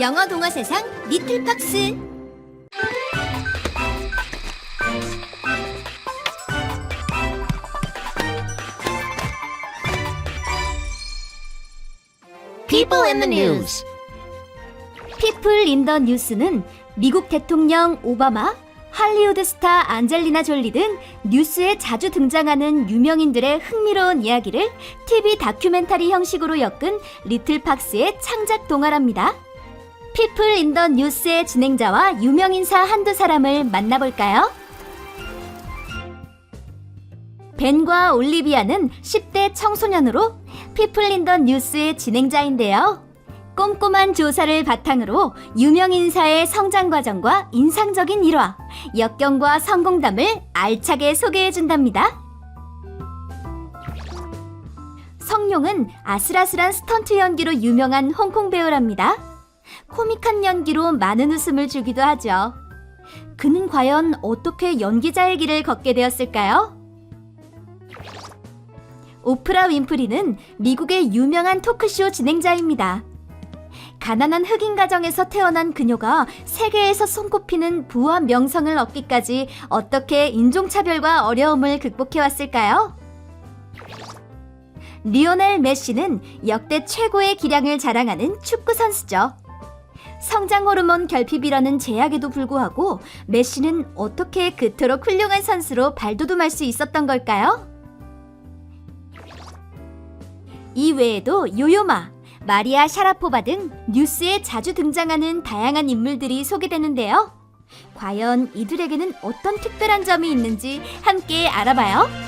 영어 동화 세상 리틀박스 People in the News 피플 인 더 뉴스는 미국 대통령 오바마, 할리우드 스타 안젤리나 졸리 등 뉴스에 자주 등장하는 유명인들의 흥미로운 이야기를 TV 다큐멘터리 형식으로 엮은 리틀박스의 창작 동화랍니다. 피플 인 더 뉴스의 진행자와 유명인사 한두 사람을 만나볼까요? 벤과 올리비아는 10대 청소년으로 피플 인 더 뉴스의 진행자인데요. 꼼꼼한 조사를 바탕으로 유명인사의 성장 과정과 인상적인 일화, 역경과 성공담을 알차게 소개해준답니다. 성룡은 아슬아슬한 스턴트 연기로 유명한 홍콩 배우랍니다. 코믹한 연기로 많은 웃음을 주기도 하죠. 그는 과연 어떻게 연기자의 길을 걷게 되었을까요? 오프라 윈프리는 미국의 유명한 토크쇼 진행자입니다. 가난한 흑인 가정에서 태어난 그녀가 세계에서 손꼽히는 부와 명성을 얻기까지 어떻게 인종차별과 어려움을 극복해왔을까요? 리오넬 메시는 역대 최고의 기량을 자랑하는 축구 선수죠. 성장 호르몬 결핍이라는 제약에도 불구하고 메시는 어떻게 그토록 훌륭한 선수로 발돋움할 수 있었던 걸까요? 이 외에도 요요마, 마리아 샤라포바 등 뉴스에 자주 등장하는 다양한 인물들이 소개되는데요. 과연 이들에게는 어떤 특별한 점이 있는지 함께 알아봐요.